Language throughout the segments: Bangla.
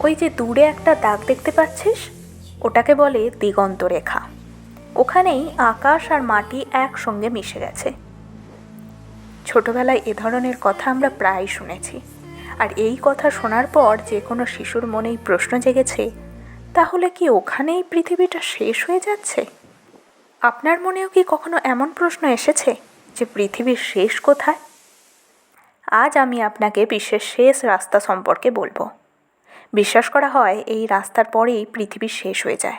ওই যে দূরে একটা দাগ দেখতে পাচ্ছিস? ওটাকে বলে দিগন্ত রেখা। ওখানেই আকাশ আর মাটি একসঙ্গে মিশে গেছে। ছোটবেলায় এ ধরনের কথা আমরা প্রায় শুনেছি। আর এই কথা শোনার পর যে কোনো শিশুর মনেই প্রশ্ন জেগেছে, তাহলে কি ওখানেই পৃথিবীটা শেষ হয়ে যাচ্ছে? আপনার মনেও কি কখনো এমন প্রশ্ন এসেছে যে পৃথিবীর শেষ কোথায়? আজ আমি আপনাকে বিশ্বের শেষ রাস্তা সম্পর্কে বলব। বিশ্বাস করা হয় এই রাস্তার পরেই পৃথিবী শেষ হয়ে যায়।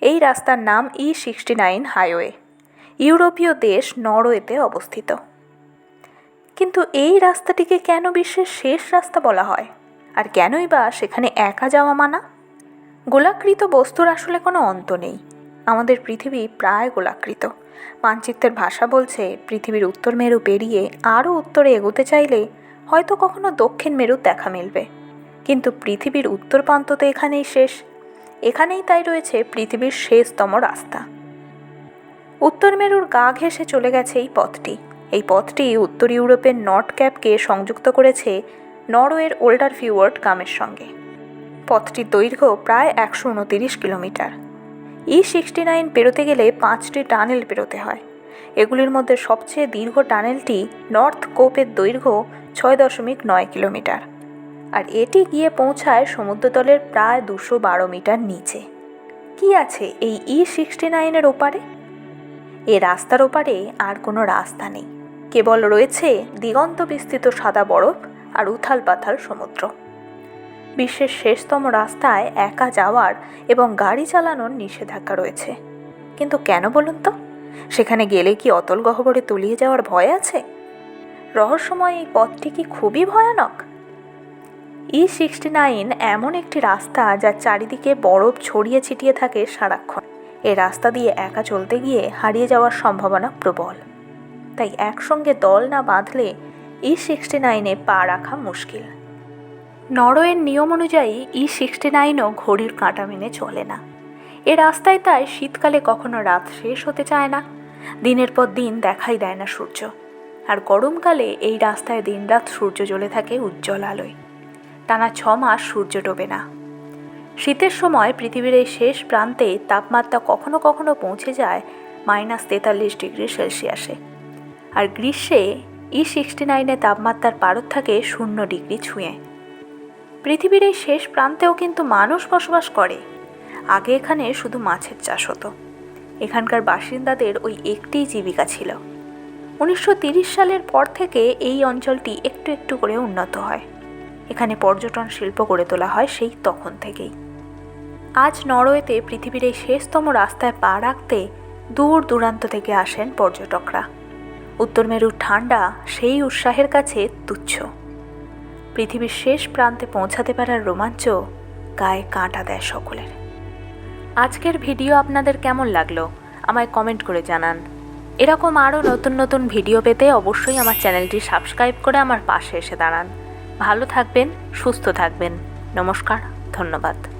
এই রাস্তার নাম ই সিক্সটি নাইন হাইওয়ে ইউরোপীয় দেশ নরওয়েতে অবস্থিত। কিন্তু এই রাস্তাটিকে কেন বিশ্বের শেষ রাস্তা বলা হয়? আর কেনই বা সেখানে একা যাওয়া মানা? গোলাকৃত বস্তুর আসলে কোনো অন্ত নেই। আমাদের পৃথিবী প্রায় গোলাকৃত। মানচিত্রের ভাষা বলছে, পৃথিবীর উত্তর মেরু পেরিয়ে আরও উত্তরে এগোতে চাইলে হয়তো কখনো দক্ষিণ মেরুর দেখা মিলবে। কিন্তু পৃথিবীর উত্তর প্রান্ত তো এখানেই শেষ। এখানেই তাই রয়েছে পৃথিবীর শেষতম রাস্তা। উত্তর মেরুর গা ঘেঁষে চলে গেছে এই পথটি। এই পথটি উত্তর ইউরোপের নর্থ ক্যাপকে সংযুক্ত করেছে নরওয়ের ওল্ডার ফিওয়ার্ড গ্রামের সঙ্গে। পথটির দৈর্ঘ্য প্রায় একশো উনতিরিশ কিলোমিটার। ই সিক্সটি নাইন পেরোতে গেলে পাঁচটি টানেল পেরোতে হয়। এগুলির মধ্যে সবচেয়ে দীর্ঘ টানেলটি নর্থ কোপের দৈর্ঘ্য ছয় দশমিক নয় কিলোমিটার। আর এটি গিয়ে পৌঁছায় সমুদ্রতলের প্রায় দুশো বারো মিটার নিচে। কি আছে এই ই সিক্সটি নাইনের ওপারে? এ রাস্তার ওপারে আর কোনো রাস্তা নেই। কেবল রয়েছে দিগন্ত বিস্তৃত সাদা বরফ আর উথাল পাথাল সমুদ্র। বিশ্বের শেষতম রাস্তায় একা যাওয়ার এবং গাড়ি চালানোর নিষেধাজ্ঞা রয়েছে। কিন্তু কেন বলুন তো? সেখানে গেলে কি অতল গহ্বরে তলিয়ে যাওয়ার ভয় আছে? রহস্যময় এই পথটি কি খুবই ভয়ানক? ই সিক্সটি নাইন এমন একটি রাস্তা যার চারিদিকে বরফ ছড়িয়ে ছিটিয়ে থাকে সারাক্ষণ। এ রাস্তা দিয়ে একা চলতে গিয়ে হারিয়ে যাওয়ার সম্ভাবনা প্রবল। তাই একসঙ্গে দল না বাঁধলে ই সিক্সটি নাইনে পা রাখা মুশকিল। নরওয়ের নিয়ম অনুযায়ী ই সিক্সটি নাইনও ঘড়ির কাঁটা মেনে চলে না। এ রাস্তায় তাই শীতকালে কখনো রাত শেষ হতে চায় না। দিনের পর দিন দেখাই দেয় না সূর্য। আর গরমকালে এই রাস্তায় দিনরাত সূর্য জ্বলে থাকে উজ্জ্বল আলোয়। টানা ছ মাস সূর্য ডোবে না। শীতের সময় পৃথিবীর এই শেষ প্রান্তে তাপমাত্রা কখনো কখনো পৌঁছে যায় মাইনাস তেতাল্লিশ ডিগ্রি সেলসিয়াসে। আর গ্রীষ্মে ই সিক্সটি নাইনে তাপমাত্রার পারদ থাকে শূন্য ডিগ্রি ছুঁয়ে। পৃথিবীর এই শেষ প্রান্তেও কিন্তু মানুষ বসবাস করে। আগে এখানে শুধু মাছের চাষ হতো। এখানকার বাসিন্দাদের ওই একটিই জীবিকা ছিল। উনিশশো সালের পর থেকে এই অঞ্চলটি একটু একটু করে উন্নত হয়। এখানে পর্যটন শিল্প গড়ে তোলা হয় সেই তখন থেকেই। আজ নরওয়েতে পৃথিবীর এই শেষতম রাস্তায় পা রাখতে দূর দূরান্ত থেকে আসেন পর্যটকরা। উত্তর মেরুর ঠান্ডা সেই উৎসাহের কাছে তুচ্ছ। পৃথিবীর শেষ প্রান্তে পৌঁছাতে পারার রোমাঞ্চ গায়ে কাঁটা দেয় সকলের। আজকের ভিডিও আপনাদের কেমন লাগল? আমায় কমেন্ট করে জানান। এরকম আরও নতুন নতুন ভিডিও পেতে অবশ্যই আমার চ্যানেলটি সাবস্ক্রাইব করে আমার পাশে এসে দাঁড়ান। ভালো থাকবেন সুস্থ থাকবেন। নমস্কার ধন্যবাদ।